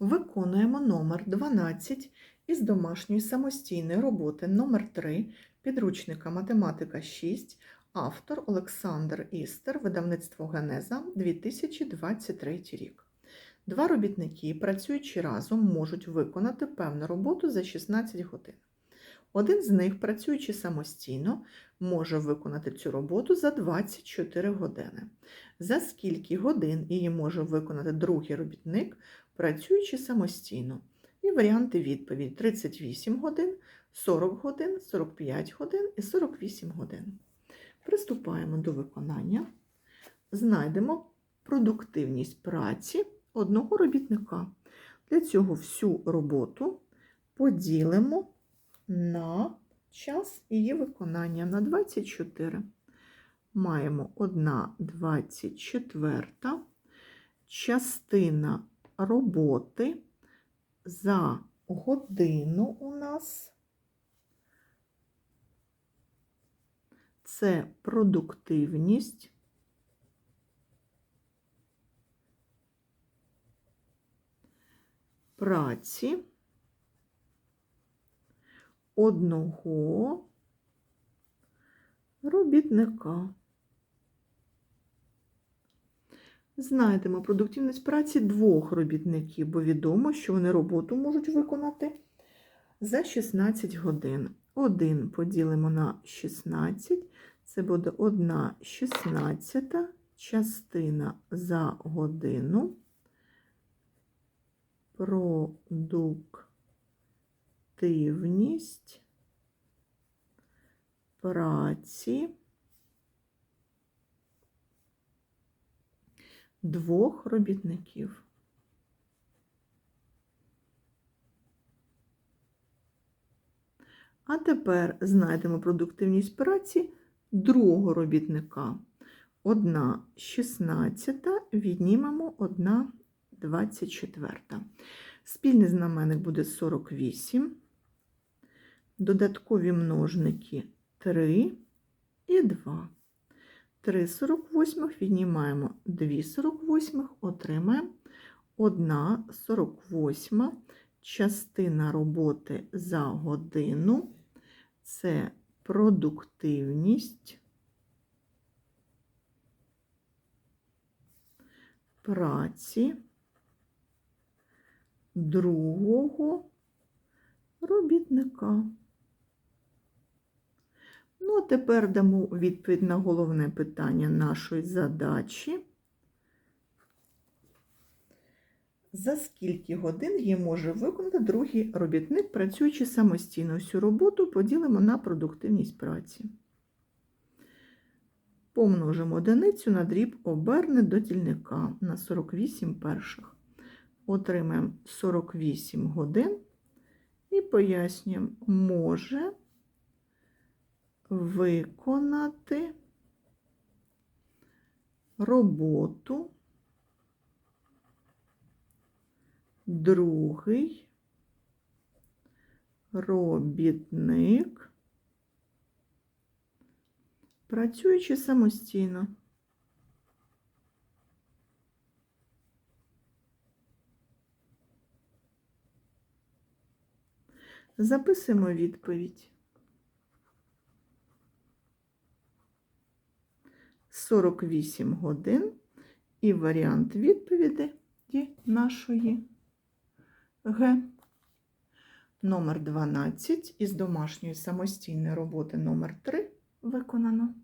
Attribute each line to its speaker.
Speaker 1: Виконуємо номер 12 із домашньої самостійної роботи номер 3 підручника Математика 6, автор Олександр Істер, видавництво Генеза 2023 рік. Два робітники, працюючи разом, можуть виконати певну роботу за 16 годин. Один з них, працюючи самостійно, може виконати цю роботу за 24 години. За скільки годин її може виконати другий робітник, працюючи самостійно. І варіанти відповіді 38 годин, 40 годин, 45 годин і 48 годин. Приступаємо до виконання. Знайдемо продуктивність праці одного робітника. Для цього всю роботу поділимо на час її виконання на 24. Маємо 1 24, частина роботи за годину у нас це продуктивність. Праці одного робітника. Знайдемо продуктивність праці двох робітників, бо відомо, що вони роботу можуть виконати за 16 годин. Один поділимо на 16, це буде 1 16 частина за годину. Продуктивність праці двох робітників. А тепер знайдемо продуктивність праці другого робітника. 1 16 віднімемо 1 24. Спільний знаменник буде 48. Додаткові множники 3 і 2. 3 48 віднімаємо 2 48, отримаємо 1 48 частина роботи за годину. Це продуктивність праці другого робітника. Ну, тепер дамо відповідь на головне питання нашої задачі. За скільки годин її може виконати другий робітник, працюючи самостійно всю роботу, поділимо на продуктивність праці. Помножимо одиницю на дріб оберне до дільника на 48 перших. Отримаємо 48 годин і пояснюємо, може виконати роботу другий робітник, працюючи самостійно. Записуємо відповідь. 48 годин і варіант відповіді нашої Г. Номер 12 із домашньої самостійної роботи номер 3 виконано.